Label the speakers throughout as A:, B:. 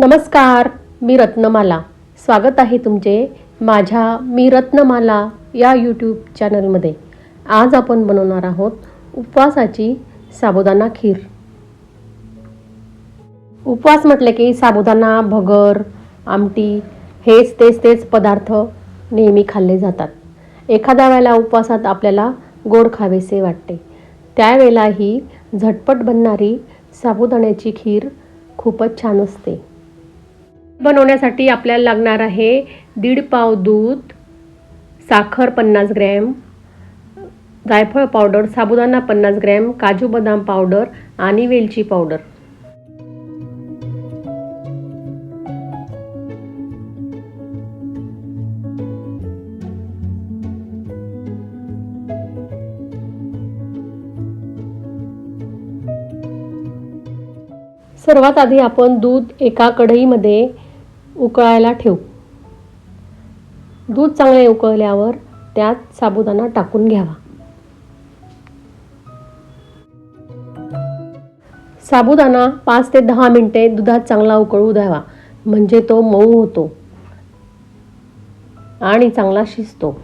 A: नमस्कार मी रत्नमाला. स्वागत आहे तुमचे माझ्या मी रत्नमाला या यूट्यूब चॅनलमध्ये आज आपण बनवणार आहोत उपवासाची साबुदाणा खीर. उपवास म्हटले की साबुदाणा भगर आमटी हेच तेच तेच पदार्थ नेहमी खाल्ले जातात. एखाद्या वेळेला उपवासात आपल्याला गोड खावेसे वाटते. त्यावेळेला ही झटपट बनणारी साबुदाण्याची खीर खूपच छान असते. बनवण्यासाठी आपल्याला लागणार आहे दीड पाव दूध साखर पन्नास ग्रॅम जायफळ पावडर साबुदाणा पन्नास ग्रॅम काजू बदाम पावडर आणि वेलची पावडर. सर्वात आधी आपण दूध एका कढईमध्ये उकळायला ठेवू. दूध चांगले उकळल्यावर त्यात साबुदाणा टाकून घ्यावा. साबुदाणा पाच ते दहा मिनिटे दुधात चांगला उकळू द्यावा. म्हणजे तो मऊ होतो आणि चांगला शिजतो.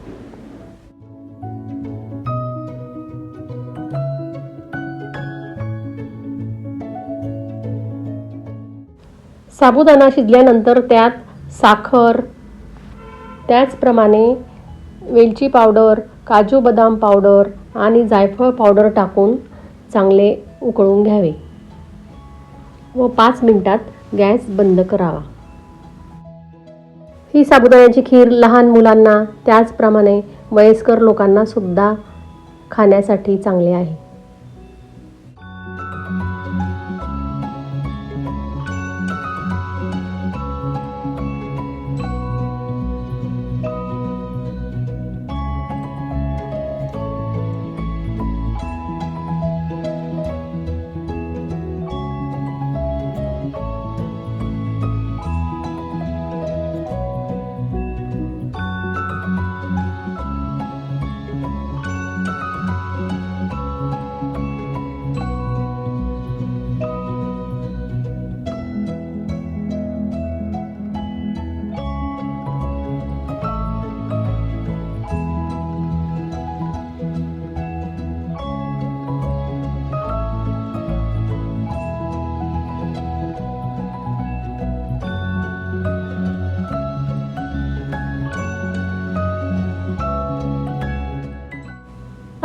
A: साबुदाणा शिजल्यानंतर त्यात साखर त्याचप्रमाणे वेलची पावडर काजू बदाम पावडर आणि जायफळ पावडर टाकून चांगले उकळून घ्यावे व पाच मिनटात गॅस बंद करावा. ही साबुदाण्याची खीर लहान मुलांना त्याचप्रमाणे वयस्कर लोकांना सुद्धा खाण्यासाठी चांगले आहे.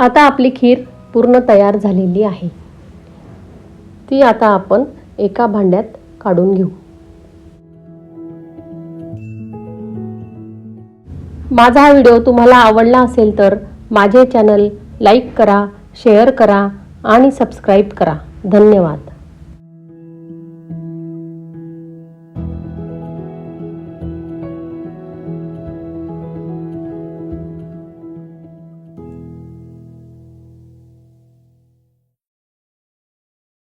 A: आता आपली खीर पूर्ण तयार झालेली आहे. ती आता आपण एका भांड्यात काढून घेऊ. माझा हा व्हिडिओ तुम्हाला आवडला असेल तर माझे चॅनल लाईक करा शेअर करा आणि सबस्क्राईब करा. धन्यवाद.